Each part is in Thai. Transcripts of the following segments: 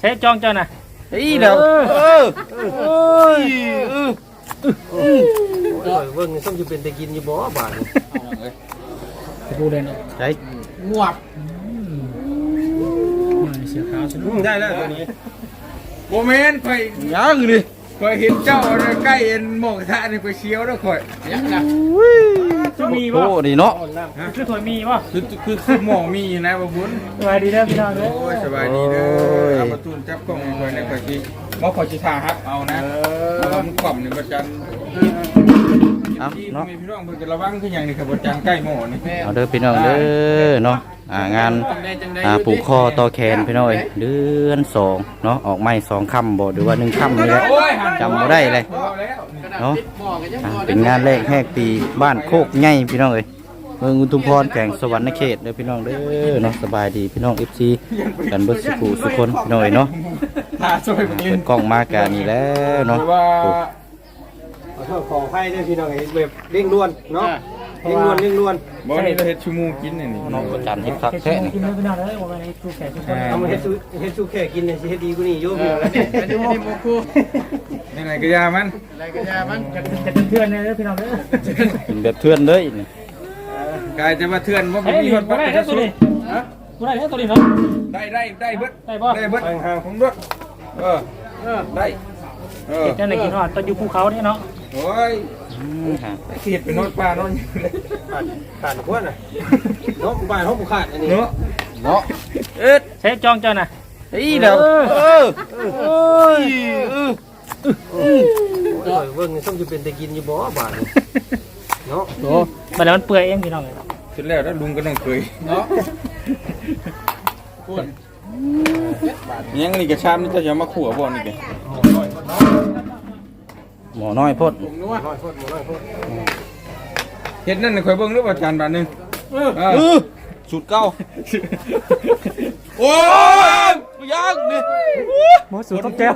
ใช้จองเจ้าน่ะอีเดี๋ยวเออโอ้ยเออโอ้ยเบิ่งนี่ส้มจะเป็นแต่กินอยู่บ่บาดนี่ดูเลยเนาะใช่งวบเสียขาวใช่ไหมอืมได้แล้วตัวนี้โมเมนต์ข่อยยังดิข่อยเห็นเจ้าเนี่ยใกล้เอ็นหมอกกระทะนี่ข่อยเชียวแล้วข่อยยังนะ จะมีโอ้ป่ะดีเนาะคือถวยมีป่ะคือคือคือหมอกมีนะบ่บุญสบายดีเด้อพี่น้องเด้อโอ้ยสบายดีเด้อเอาประตูจับกล้องให้ข่อยในข่อยสิบ่ข่อยสิท่าฮับเอานะเพราะว่ามันขอบนี่บ่จัน เอาที่เนาะ มีพี่น้องเพิ่นก็ระวังคือหยังนี่ครับบ่จันใกล้หม้อนี่เอาเด้อพี่น้องเด้อเนาะอ่างานอ่าปลูกคอต่อแขนพี่น้อยเดือนสองเนาะออกไม้สองค่ำบ่หรือว่าหนึ่งค่ำนี่แหละโอ้ยจำบ่ได้เลยเอาแล้วเนาะอะเป็นงานแรกแหกปีบ้านโคกใหญ่พี่น้องเอ้ยเมืองอุทุมพรแข่งสวรรค์เขตเด้อพี่น้องเด้อเนาะสบายดีพี่น้อง FC กันเบิดสุขุสุคนพี่น้อยเนาะท่าช่วยเพิ่นเปิดกล้องมากานี่แล้วเนาะว่าโอ้ขอโทษ ขออภัยด้วยพี่น้องเห็นแบบเร่งด่วนเนาะเร่งด่วนเร่งด่วนบ่นี่เราเฮ็ดชั่วโมงกินนี่นี่น้องประจันเฮ็ดคักเฮ็ดแท้กินี่นเด้อพี่น้องเด้อว่าในทุกแขกทุกคนเอามาเฮ็ดสู้เฮ็ดสู้แค่กินเนี่ยสิเฮ็ดดีกว่านี้อยู่พี่น้องนี่ไหนก็ยามันจะเพื่อนๆเด้อพี่น้องเด้อกินแบบเทื่อนเลยนี่กลายจะมาเทือนว่าเฮ้ยมีบ่คนปัดได้จะเด้อตัวสุดนี้บ่ได้เด้อตัวนี้เนาะได้ได้ได้เบิดได้บ่ได้เบิดของด้วยเออเออได้เออเฮ็ดจังได๋กินฮอดตอนอยู่ภูเขานี่เนาะ โอ้ยอืมฮะเขียดเป็นนอนปลานอนอยู่เลยขาดขาดขวดน่ะเนาะบ้านเฮาบ่ขาดอันนี้เนาะเนาะเอ็ดใช้จองเจ้าน่ะอีเดี๋ยวเออโอ้ยเออโอ้ยเบิ่งนี่ส้มจะเป็นแต่กินอยู่บ่บาดนี่เนาะโอ้บัดแล้วมันเปื่อยเองพี่น้องเอ้ยเสร็จแล้วแล้วลุงก็ต้องเคยเนาะยังนี่กระชามนี่จะมาขั่วบ่นี่แก หมอน้อยพดน้อยโพดน้อยโพดเฮ็ดนั่นน่ะข่อยเบิ่งหรือว่าจานบาทหนึงเออเออสุดเก้าโอ้ยยังนี่หมดสูตรต้องแก้ว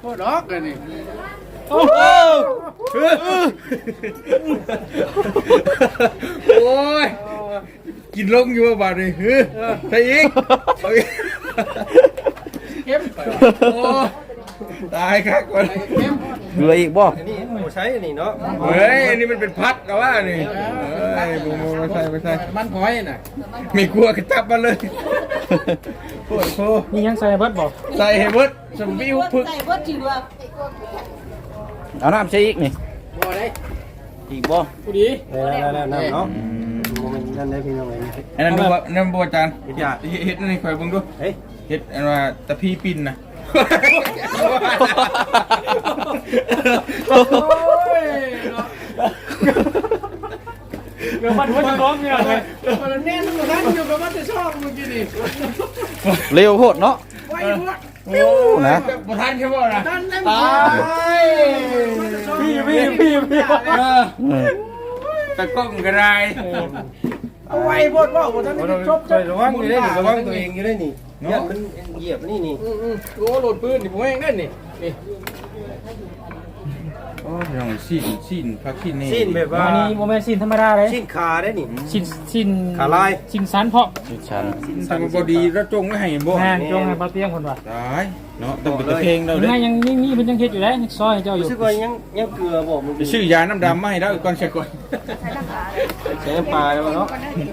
โพดดอกเลยนี่โอ้เออโอ้ยกินลงอยู่ว่าบาทนี่เฮ้ยใส่อีกเอาอีกเข้มโอ้ย ตายครับก่อนเข้มเหลืออีกบ่อันนี้บ่ใช้อันนี้เนาะเฮ้ยอันนี้มันเป็นพัดแล้วว่านี่เฮ้ยบูมมาใส่มาใส่มันพอยน่ะไม่กลัวก็จับมาเลยโคตรโคนี่ยังใส่เบิดบ่ใส่ให้เบิดสมบิวพึกใส่บดจีว่าเอาน้ำใช่อีกนี่บ่ได้อีกบ่ผู้ดีแล้วแล้วๆๆเนาะบ่แม่นนั่นได้พี่น้องเอ้ยอันนั้นดูว่านั่นบัวจานเฮ็ดยากเฮ็ดนั่นนี่คอยเบิ่งดูเฮ้ยเฮ็ดอันว่าตะพีปินนะ เดี๋ยวมันหัวจะร้องพี่น้องเอ้ยมันแน่นตรงนั้นอยู่กับมันจะชอบเมื่อกี้นี่เร็วโพดเนาะไว้พวกโอ้นะบ่ทันใช่บ่ล่ะนั่นแหละตายพี่พี่พี่พี่เออเออตะกล้องก็ได้เอาไว้พวกว่าบ่ทันได้จบใจระวังอยู่ได้นี่ระวังตัวเองอยู่ได้นี่ เนี่ยมันเหยียบนี่นี่โอ้โหลดปืนนี่ผมเองนั่นนี่นี่โอ้ยน้องซีนซีนพักซีนนี่สิ้นแบบว่าอันนี้โมเมนต์สินธรรมดาเลยสิ้นขาได้นี่สินสินขาลายสินสันเพาะชิชันทำบ่ดีแล้วจงไว้ให้บ่แม่นจงให้บ่เตียงคนว่าตายเนาะต้องเป็นตะเพลงเรายังเด้ไงยังนี่นี่เพิ่นยังเฮ็ดอยู่เลยซอยให้เจ้าอยู่รู้สึกว่ายังยังเกลือบ่มึงไปซื้อยาน้ำดำมาให้แล้วก่อนใช่ก่อนใช้น้ำปลาแล้วเนาะ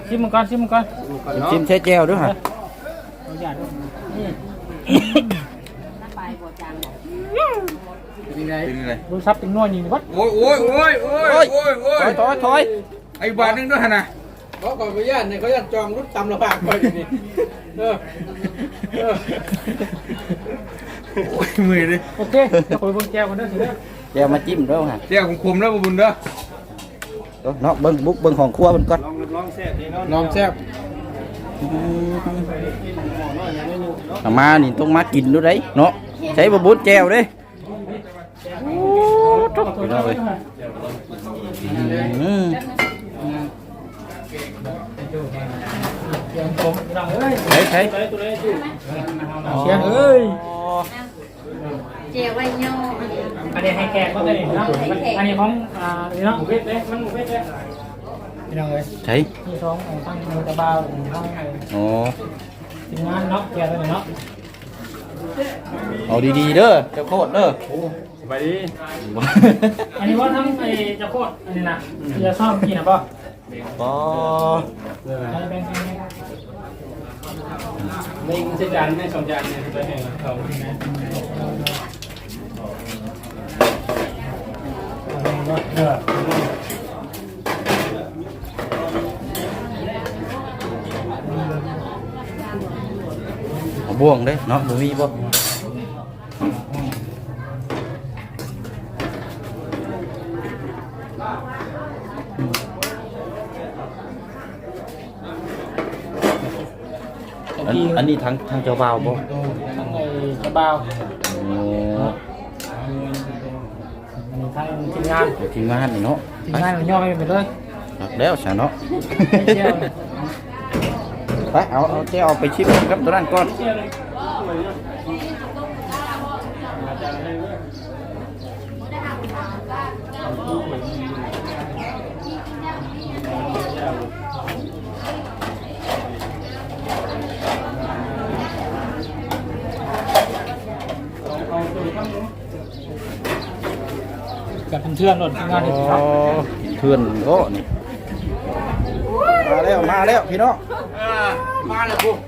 ชิมมันก่อนชิมมันก่อนก่อนเนาะจิ้มใช้แจ่วด้วยฮะ เอาอย่าด้วยนี่ไปบ่จางบ่เป็นอะไรดูซับเป็นนัวนี่วัดโอ้ยโอ้ยโอ้ยโอ้ยโอ้ยโอ้ถอยยถอยถอยไอ้บาทนึงด้วยหั่นน่ะเขาก่อนเขาย่านเนี่ยเขาย่านจองรุดตำระบากไปอยู่นี่เออเออโอ้ยมือเลยโอเคเดี๋ยวขอไปเบิ่งแก้วกันเด้อสิเด้อแจ่วมาจิ้มด้วยฮะเดี๋ยวผมคุมแล้วบ่บุญเด้อเนาะเบิ่งบุกเบิ่งของครัวเพิ่นก่อนลองลองแซ่บดีเนาะน้องแซ่บ เอามานี่ต้องมากินด้วยได้เนาะใช้บะบุญแจ่วเด้โอ้ทุกพี่น้อง พี่น้องเอ้ยใช้ใช้เสียงเอ้ยเจียวไว้ย่ออันนี้อันนี้ให้แขกเขาได้เนาะอันนี้ของอ่านี่เนาะหมูเวทเด้มันหมูเวทเด้พี่น้องเอ้ยใช้ที่สองของทางมือตะบ่าวของทางโอ้ทีมงานเนาะแกตัวนี้เนาะเอาดีๆเด้อเจ้าโคตรเด้อไปดิอันนี้ว่าทั้งไอ้จะโคตรอันนี้นะจะชอบกินนะป่ะปอใช้แบงค์แบงค์ไม่ใช่จานไม่สองจานเนี่ยตัวเองเขานะเออ บ่วงเด้เนาะบ่มีบ่ตะอันกี้อันนี้ทางทางเจ้าบ่าวบ่ทั้งไอ้กระเบาโอ้อันนี้ทั้งทีมงานเดี๋ยวทีมงานนี่เนาะทีมงานมันย่อไปหมดเลยหักแล้วซะเนาะเชี่ยวเลย ไปเอาเอาเจ้าเอาไปชิมครับตัวนั้นก่อนเชี่ยวเลยกับเป็นเพื่อนรถทีมงานอีกครับเพื่อนก็นี่มาแล้วมาแล้วพี่น้อง มาแล้วปุ๊บ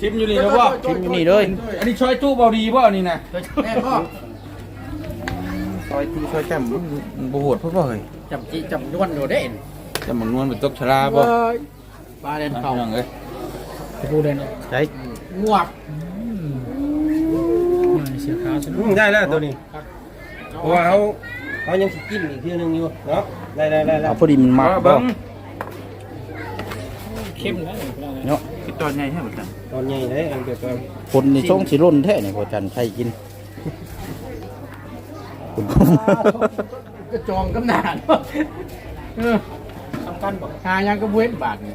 ชิมอยู่นี่แล้วบ่ชิมอยู่นี่เลยอันนี้ช่อยตู้เบาดีบ่นี่นะแม่พ่อซอยที่ซอยแจ่มบ่โหดเพิ่นบ่เฮ้ยจับจีจับยวนโดดเด่นจะมันนวลเป็นตกชราบ่ปลาเด่นเอาเขาอย่างเอ้ยพูดเลยนะใจงวกเสียขาวใช่ไหมอืมได้แล้วตัวนี้เพราะว่าเขาเขายังสิกินอีกเทีนึงอยู่เนาะได้ได้ได้แล้เอาวพอดีมันมากเอาบ่เบิ่ง เข้มแล้วเนาะคิดตอนใหญ่ให้หมดกันตอนใหญ่เลยอันเดียวกันคนนี่ช่งสิร่นแท้นี่พอจันใครกินคุณคุ้มก็จองกำนานเออทำกันบอกหายังก็เว้นบาทนี่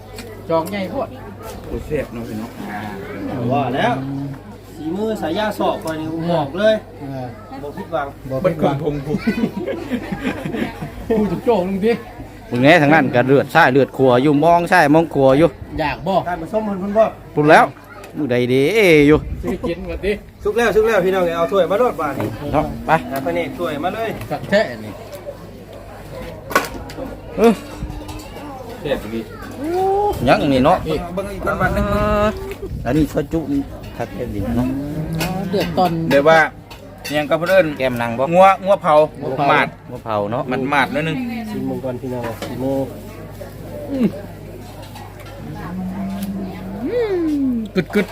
จองใหญ่โพดโอ้เสียบเนาะพี่น้องว่าแล้วสีมือสายยาสอบไปนี่บอกเลยเออบอกผิดหวังบอกเบิเป็ดนคว่านทงผู้พูดจุกโจ้ลงดิ มึงแน่ทางนั้นก็เลือดใช่เลือดขัวอยู่มองใช่มองขัวอยู่อยากบอกการผสมมันพุ่นบ่ปุ่นแล้วมือใดเด้อยู่ซื้อกินก่อนดิสุกแล้วสุกแล้วพี่น้องเอาถ้วยมาโดดบาดนี่เนาะไปเอาไปนี่ถ้วยมาเลยกัดแท้นี่เออเสียบดียังนี่เนาะนี่เบิ่งอีกคนบ้านนึงอันนี้ซอยจุคักแค่ดิเนาะเดือดตอนเดี๋ยวว่า ยังกับเพิ่นแกมนางบ่งัวงัวเผาหมาดมะเผาเนาะมันหมาดนิดนึงชิมมังกรพี่น้องสีมือกึดกึด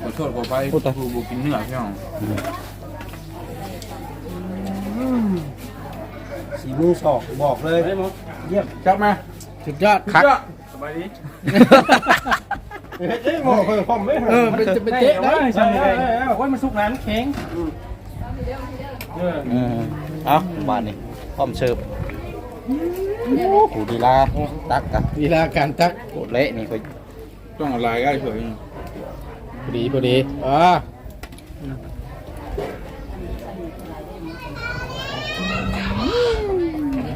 ขอโทษขอไปผู้ตาผู้กินเนื้อพี่น้องสีมือสอกบอกเลยเยี่ยมจับมาสุดยอดคักสบายดี เฮ้ยเอ้ยหมอเคยพร้อมไหมเออเป็นจะเป็นเจ๊ได้ใช่ใช่ว่ามันสุกน้ำแข็งอืมเอาบ้านนี่พร้อมเสิร์ฟกูดีลาตักกะเวลาการตักโคตรเละนี่ก็ต้องเอาลายก็สวยพอดีพอดีอ่า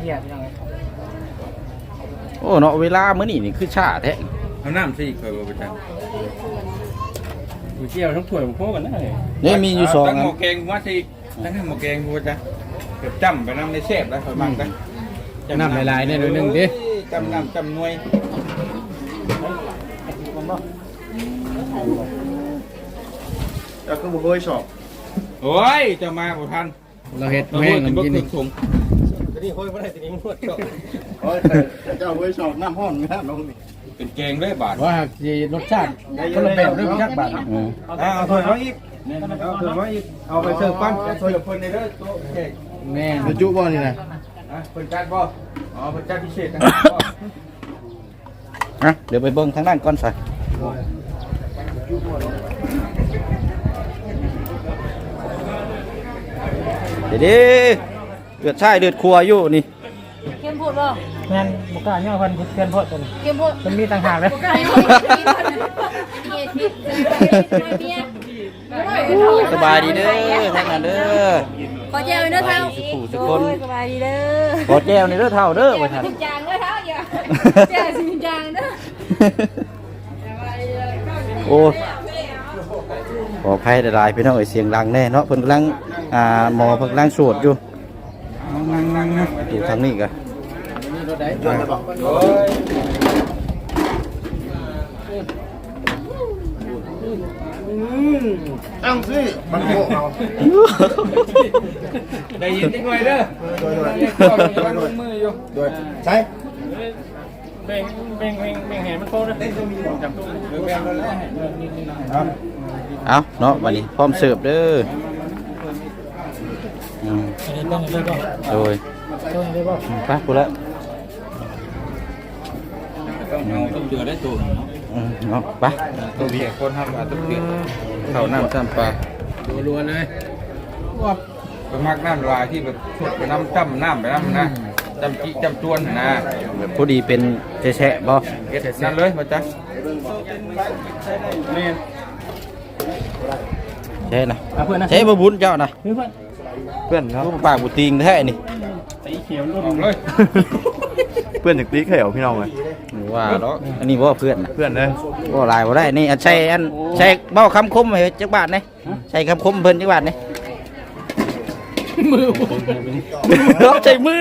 เหี้ยยังไงโอ้เนาะเวลามื้อนี้นี่คือช้าแท้ เอาน้ำสิเคยบ่ประจังอยู่เที่ยวทั้งถ้วยของพวกกันนะเลยนี่มีอยู่สองตั้งอัหนมอแกงว่าสิตั้งให้หมอแกงกูจะเก็บจำไปน้ำในเชฟแล้วคอยมั่งกันน้ำลายๆเนี่ยหน่อยหนึงดิ จำน้ำจำหน่วยแล้วก็บ่เคยสอบโอ้ยจะมาบ่ทันเราเห็ดเราแม่พูดงถึงน้ำบ่กินถึนี่งถุงทีนี้ค่อยบ่ได้ทีนี้มันหมดสอบเจ้าไว้สอบน้ำห้อนนะลงนี่ เป็นแกงด้วยบาทว่าหากสิรสชาติคนละแบบด้วยพี่ชักบาทอืมเอาถ้วยมาอีกเอาถ้วยมาอีกเอาไปเสิร์ฟปั้นเอาถ้วยเพิ่นในเด้อโต๊ะเค้กแม่นจุบ่นี่นะอะเพิ่นจัดบ่อ๋อเพิ่นจัดพิเศษนะนะเดี๋ยวไปเบิ่งทางด้านก่อนซะเดี๋ยวดิเดือดใช่เดือดครัวอยู่นี่เข้มพูดบ่ แม่นบุกกล้าย่อพันเพื่อนพอดกันเข้มพูดมันมีต่างหากเลยไก่เมียทิพย์เมียสบายดีเด้อท่านน่ะเด้อขอเจ้าเด้อเท้าสุขุสุคนสบายดีเด้อขอแก้วในเด้อเท่าเด้อไว้ท่านจางเด้อเท้าอย่าเจ้าสิจางเด้อโอ้ขออภัยหลายๆพี่น้องเอ้ยเสียงดังแน่เนาะเพิ่นกำลังอ่าหมอเพิ่นกำลังสวดอยู่อยู่ทางนี้ก็ตั้งสิมันโง่เอาได้ยินนิดหน่อ ยเด้อโดยโดยกำลังลงมืออยู่โดยใช่เบ่งเบ่งเบ่งเบ่งแหมันโตนะจับตัว เออแบ่งกันาต้มเสิร์ฟเด้ออืมอันนี้ต้องเลยก็โดยต้องเลยก็ไปกูละต้องเอาต้องเดือได้ตัวอืมเนาะไปตัวเบียคนทำมาต้องเดือเขาน้ำซ้ำปลารัวๆเลยไปมักน้ำลายที่แบบชดไปน้ำจ้ำน้ำไปน้ำนะจำจีจำจวนนะแบบพอดีเป็นแฉะบ่เอ็ดนั่นเลยมาจ้ะนี่แฉะนะเอาเพื่อนนะบุญเจ้านะเพื่อนเพื่อนเนาะปากบุตริงแท้นี่สีเขียวอรุ่นเลย เพื่อนถึงตีเขียวพี่น้องเลยหรือว่าเนาะอันนี้บ่เพื่อนนะเพื่อนเลยบ่หลายบ่ได้นี่อันใช้อันใช้เบ้าคำคมให้จักบาทนี่ใช้คำคมเพิ่นจักบาทนี่มือใช้มือ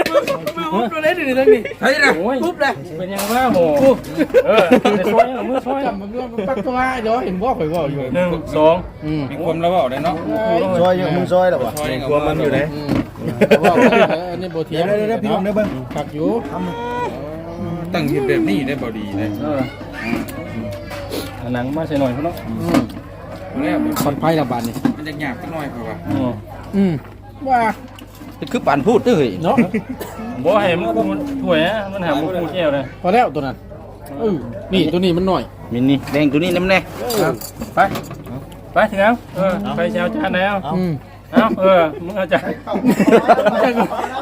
ตัวเล็กนี่ทั้งนี้เฮ้ยนะโอ้ยปุ๊บเลยเป็นยังว่าโหเออจะช่วยเอามือช่วยจำมันด้วยมันปักตัวเดี๋ยวเห็นว่าข่อยว่าอยู่หนึ่งสองอืมมีความระเบ้าได้เนาะซอยอยู่มึงซอยหรอวะซอยกลัวมันอยู่ไหน ว่าอันนี้โบเทียมเดี๋ยวพี่ผมได้เบิ้งขับอยู่ตั้งที่แบบนี้ได้บ่ดีเลยเออหนังมาใส่หน่อยเขาเนาะเนี่ยคอนไพ่ระบาดนี่มันจะหยาบกันหน่อยเพราะว่าอืมอืมว่าคือปานพูดเด้อเฮ้ยเนาะบ่ให้มันกูถ้วยนะมันหาบ่กูแก้วเลยพอแล้วตัวนั้นเออนี่ตัวนี้มันหน่อยมินนี่แดงตัวนี้นำแน่ไป ไปถึงแล้วเออไปเช้าจานแล้วอืม เอ้าเออมึงเอาจาน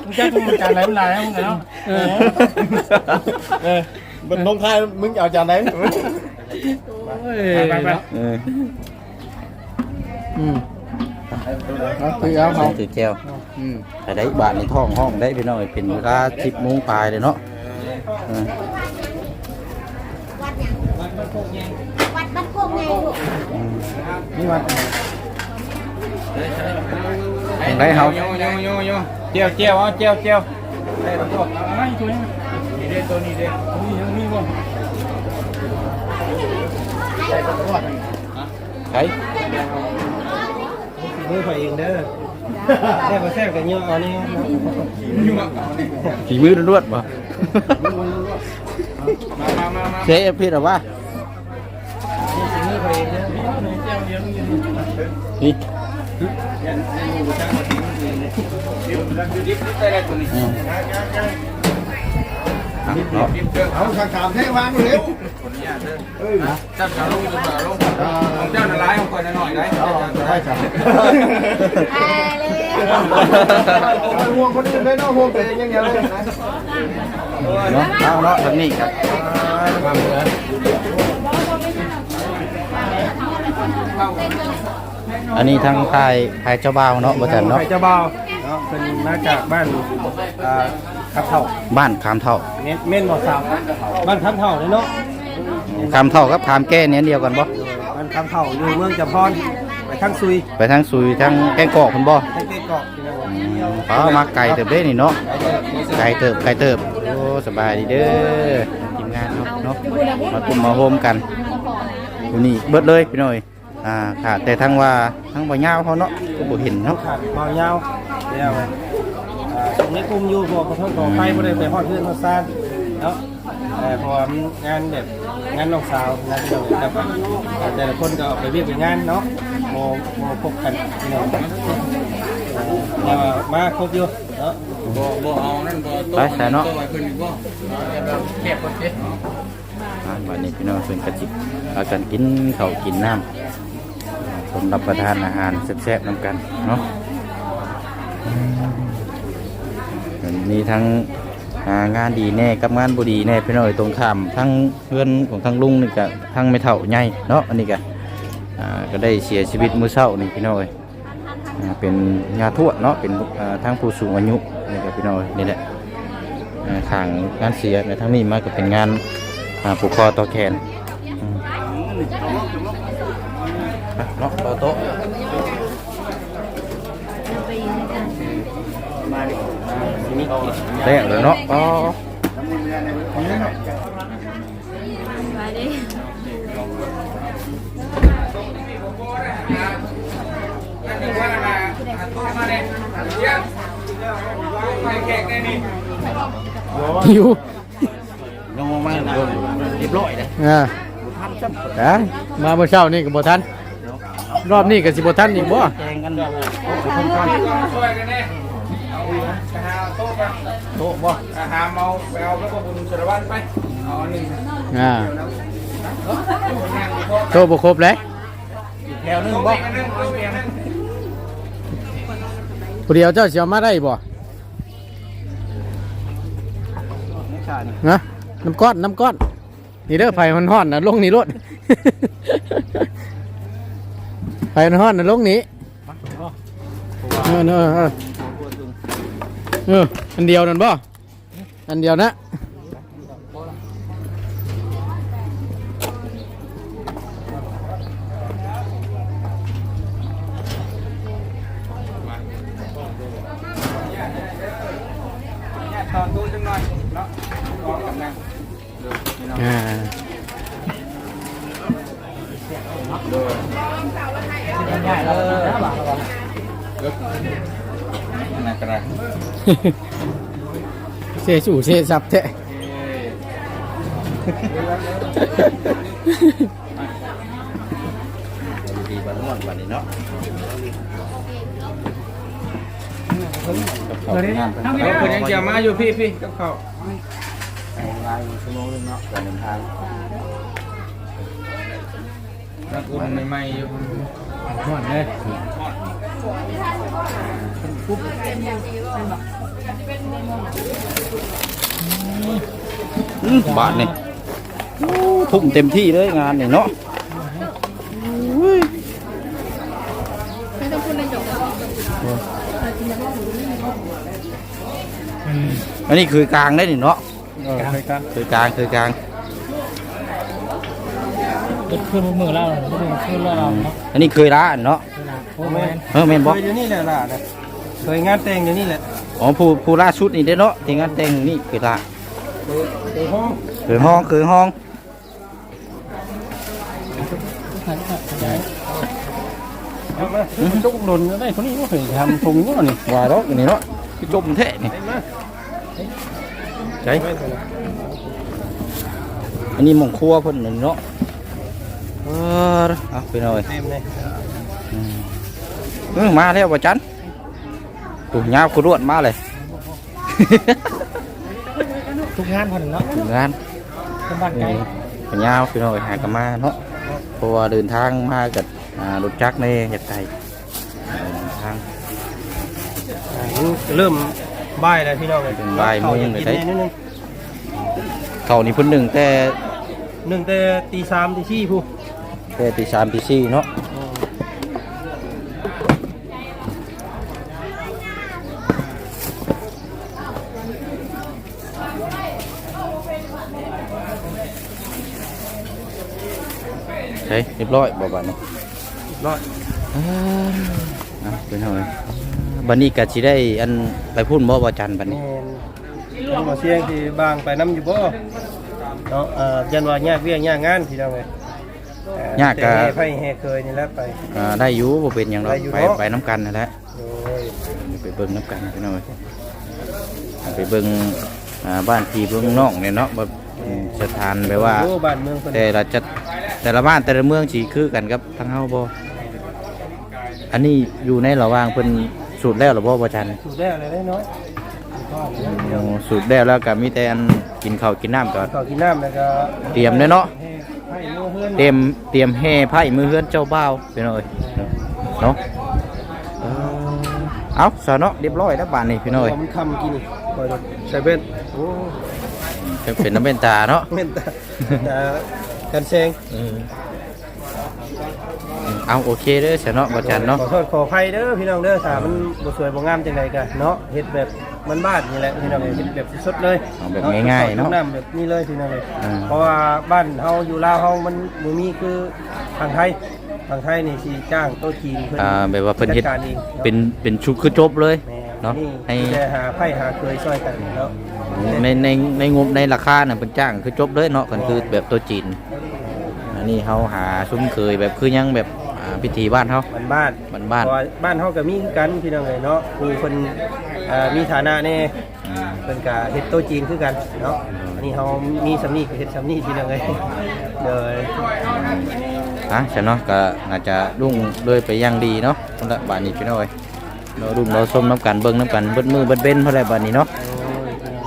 มึงจะมึงจานไหนมันลายมึงเนาะเออเออมันลงค่ายมึงเอาจานไหนไปไปไปเอออืมเอาคือเอาเขาถือแก้วอืมไปได้บาทในท้องห้องได้พี่น้อยเป็นเวลา10โมงปลายเลยเนาะเออวัดบ้านโคกไงลูกนี่วันได้เฮาโยโยโยโยเจียวเจียวเอาเจียวเจียวได้แล้วก็ไอ้ตัวนี้นี่เด้ตัวนี้เด้ นี่ยังมีบ่ใช้มือข่อยเองเด้อแซ่บบ่แซ่บกันเยอะเอานี่ฝีมือล้วนๆบ่มามามามา เชฟพี่หรอวะนี่ดิบได้แล้วตัวนี้อืมอะเนาะดิบเด้อาขามให้วางเร็วขออนุญาตเด้อเจับขาลงจับขาลงของเจ้าน่ะร้ายของคนน่ะหน่อยได้ได้ครับแพ้เลยห่วงคนอื่นได้นอกห่วงตัวเองยังไงเลยนะเนาะเอาเนาะทางนี้ครับ อันนี้ทางทายทายเจ้าบ่าวเนาะบ่จันเนาะไข่เจ้าบ่าวเนาะเป็นมาจากบ้านอ่าคับเท่าบ้านคามเท่าเน้นเม่นบ่สาวบ้านคับเท่าเลยเนาะคามเท่ากับคามแก้เนี่ยเดียวกันบ่บ้านคับเท่าอยู่เมืองจำพรไปทางซุยไปทางซุยทางแกงกอกคุณบ่ทางเกเกาะที่นั่นว่ะอ๋อมาไก่เติบเด้นี่เนาะไก่เติบไก่เติบโอ้สบายดีเด้อทีมงานเนาะเนาะมาตุ่มมาโฮมกันอยู่นี่เบิดเลยพี่น้อย อ่าขาดแต่ทั้งว่าทั้งบ่ยาวเขาเนาะก็บ่เห็นเนาะขาดเมายาวเดียวอ่าตรงนี้กลุ่มอยู่พวกกระทบต่อไปบ่ได้ไปฮอดเพื่อนฮอดซ่านเนาะแต่พอมีงานแบบงานน้องสาวงานที่เราแบบแต่ละคนก็ออกไปเรียกไปงานเนาะโมโมพบกันพี่น้องเอ่อแล้วมาครบอยู่เนาะบ่บ่เอานั่นบ่ตัวไปใส่เนาะ ตัวไว้ขึ้นอีกบ่แคบก่อนสิอ่าวันนี้พี่น้องเพิ่นก็สิพากันกินข้าวกินน้ำ คนรับประทานอาหารแซ่บๆนํกันเนาะมีทั้งงานดีแน่กับงานบ่ดีแน่พี่น้อยตรงข้ามทั้งเพื่อนของทั้งลุงนี่ก็ทั้งไม่เท่าใหญ่เนาะอันนี้ก็ก็ได้เสียชีวิตมื้อเช้านี่พี่น้อยเป็นญาทวดเนาะเป็นทั้งผู้สูงอายุนี่ก็พี่น้อยนี่แหละอ่าทางงานเสียในทั้งนี้มากก็เป็นงานผูกคอต่อแขนอ เนาะเปิดโต๊ะแรกเลยเนาะอ๋อหิวลงมาเรียบร้อยเลยอ่าได้มาเมื่อเช้านี่กับบ่ทัน รอบนี้ก็สิบ่ทันอีกบ่แจงกันช่วยกันเนี่ยเอาหาโต๊ะไปโต๊ะบ่หาเมาไปเอาแล้วก็บุญสารวัตรไปเอาอันหนึ่งอ่าโตบ่ครบเลยแถวนึงบ่อันหนึ่งเอาเปลี่ยนหนึ่งผู้เดียวเจ้าสิเอามาได้บ่นะน้ำก้อนน้ำก้อนนี่เด้อไผ่มันฮ้อนๆนะลงนี่รถ ไผ่มันฮ้อนนะลงนี้เออเออเออเอออันเดียวนั่นบ่ อันเดียวนะ ตอนตู้จังหน่อยเนาะขอกันนะ อ่า นักระ เสสู่เสสับแท้ดีบ้านนวลบ้านนี้เนาะเดี๋ยวนี้เอาคนยังเกี่ยวมาอยู่พี่พี่กับเขาลายชั่วโมงนึงเนาะการเดินทางนักอุ่นใหม่ๆอยู่ฮ้อนเลยอืม บาทนี่ทุ่มเต็มที่เลยงานนี่เนาะไม่ต้องพูดในจบอันนี้คือกลางได้นี่เนาะเออไปกันคือกลางคือกลางขึ้นมือเราขึ้นขึ้นเราเนาะอันนี้เคยร้านเนาะ โอ้แม่นเออแม่นเคบ่ยอยู่นี่แหละล่ะนะเคยงานแต่งอยู่นี่แหละอ๋อผู้ผู้ล่าสุดนี่เด้อเนาะที่งานแต่งนี่เคยร้านเคยห้องเคยห้องเคยห้องเอามาจุกหล่นได้คนนี้ก็เคยทำทงนี่นี่ว่าดอกอันนี้เนาะคือจมแท้นี่มาใช่อันนี้หมองครัวเพิ่นนี่เนาะเออเอาไปหน่อย เต็มเลยเออ มาแล้วบ่จันกูยาวกูรวดมาเลย ทุกงานพอดีเนาะถึงงานเป็นบ้านไกลปัญญาพี่น้อยหากนมาเนาะเพราะว่าเดินทางมากับอ่ารถจักรในเหตุใดเดินทางเริ่มบ่ายแล้วพี่น้องเลยเป็นบ่ายโมงเลยเลยได้นิดนึงเขานี่เพิ่นหนึ่งแต่หนึ่งแต่ตีสามตีสี่ผู้แต่ตีสามตีสี่เนาะ ช่เรียบร้อยบ่บัดนี้ร้อยอ่าเอาเป็นเอาไว้บัดนี้ก็สิได้อันไปพูดบ่บ่จันบัดแมนี้นต้องมาเสียงที่บางไปน้ำอยู่บ่เนาะเอ่อยันว่าญาติเวียกญาติงานพี่น้องเลยเอ่อแต่แห่ไฟแห่เคยนี่แหละไปอ่าได้อยู่บ่เป็นหยังดอกได้อยู่ไปเนาะไปน้ำกันนั่นแหละโดยไปเบิ่งน้ำกันพี่น้อยไปเบิ่งอ่าบ้านพี่เบิ่งน้องเนี่ยเนาะแบบสถานแบบว่าโอ้บ้านเมืองเพิ่นแต่ละจะ แต่ละบ้านแต่ละเมืองสิคือกันกับทางเฮาบ่อันนี้อยู่ในระหว่างเพิ่นสูตรแล้วหรือบ่บ่จันถูกได้อะไรได้น้อยถูกต้องแล้วพี่น้องโอ้สูตรแล้วแล้วก็มีแต่อันกินข้าวกินน้ำก่อนข้าวกินน้ำแล้วก็เตรียมเลยเนาะให้มือเพื่อนเตรียมเตรียมแห่ไผ่มือเฮือนเจ้าบ่าวพี่น้อยเนาะเออเอาซะเนาะเรียบร้อยแล้วบ้านนี้พี่น้อยมันคำกินนี่คอยดูใส่เบ็ดโอ้เป็นน้ำเป็นตาเนาะเม่นแต่แต่ กันแซงเอาโอเคเด้อเสียเนาะบ่จันเนาะขอโทษขออภัยเด้อพี่น้องเด้อถ้ามันบ่สวยบ่งามจังไดกันเนาะเฮ็ดแบบมันบ้านนี่แหละพี่น้องเอ้ยเฮ็ดแบบสดๆเลยเอาแบบง่ายๆเนาะน้ำแบบนี้เลยพี่น้องเอ้ยอืมเพราะว่าบ้านเฮาอยู่ลาวเฮามันบ่มีคือทางไทยทางไทยนี่สิจ้างโต๊ะจีนเพิ่นอ่าแบบว่าเพิ่นเฮ็ดจัการองเป็นเป็นชุดคือจบเลยแม่นเนาะนี่ให้แต่หาไพ่หาเคยช่วยกันเนาะ ในในในงบในราคาน่ะเป็นจ้างคือจบเลยเนาะกันคือแบบตัวจีนอันนี้เขาหาซุ้มเคยแบบคือยังแบบอ่าพิธีบ้านเขา บ้านบ้านบ้านบ้าน เพระว่บ้านเฮาก็มีคือกันพี่น้องเอ้ยเนาะผู้เพิ่นเอ่อมีฐานะแน่อืมเพิ่นก็เฮ็ดโต๊ะจีนคือกันเนาะอันนี้เฮามีสำนีก็เฮ็ดสำนีพี่น้องเอ้ยเด้ออะฉันเนาะก็อาจจะรุ่งด้วยไปอย่างดีเนาะสำหรับบานนี้พี่น้อยเรารุ่งเราส้มน้ำกันเบิ้งน้ำกันเบิดมือเบิดเบ้นเท่าไรบานนี้เนาะ เอ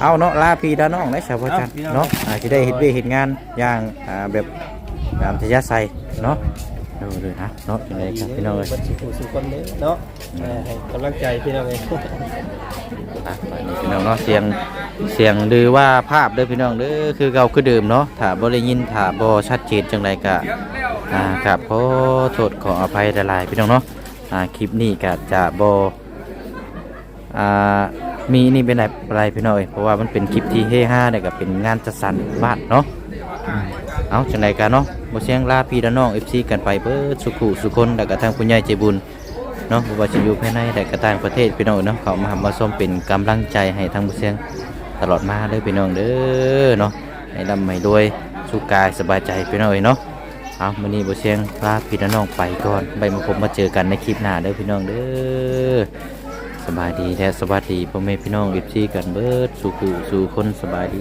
าเนาะลาพี่ดาน้องได้ชาวพจันทร์เนาะอาจจะได้เห็นเวยเห็นงานอย่างอ่าแบบตามทยาใส่เนาะดูเลยนะเนาะยังไงครับพี่น้องเลยเบิดสิผู้สุคนเด้อเนาะเออให้กำลังใจพี่น้องเอ้ยอะบานนี้พี่น้องเนาะเสียงเสียงหรือว่าภาพเด้อพี่น้องเด้อคือเก่าคือเดิมเนาะถ้าบ่ได้ยินถ้าบ่ชัดเจนจังไรก็อ่ากับขอโทษขออภัยหลายๆพี่น้องเนาะอ่าคลิปนี้ก็จะบอ่า มีนี่เป็นอะไรอะไรพี่น้องเอ้ยเพราะว่ามันเป็นคลิปที่เฮฮาเนี่ยก็เป็นงานจัดสรรบ้านเนาะอืมเอาจังไดกันเนาะบ่เสียงลาพี่และน้อง FC กันไปเบิดสุขุสุคนแล้วก็ทางผู้ใหญ่ใจบุญเนาะบ่ว่าจะอยู่ภายในและก็ต่างประเทศพี่น้องเนาะเขามาหามาชมเป็นกำลังใจให้ทางบ่เสียงตลอดมาเลยพี่น้องเด้อเนาะให้ร่ำให้รวยสุขกายสบายใจพี่น้องเอ้ยเนาะเอามื้อนี้บ่เสียงลาพี่น้องไปก่อนไปมาพบมาเจอกันในคลิปหน้าเด้อพี่น้องเด้อส บายดีและสวัสดีพ่อแม่พี่น้อง FC กันเบิดสู่ผู้สู่คนสบายดี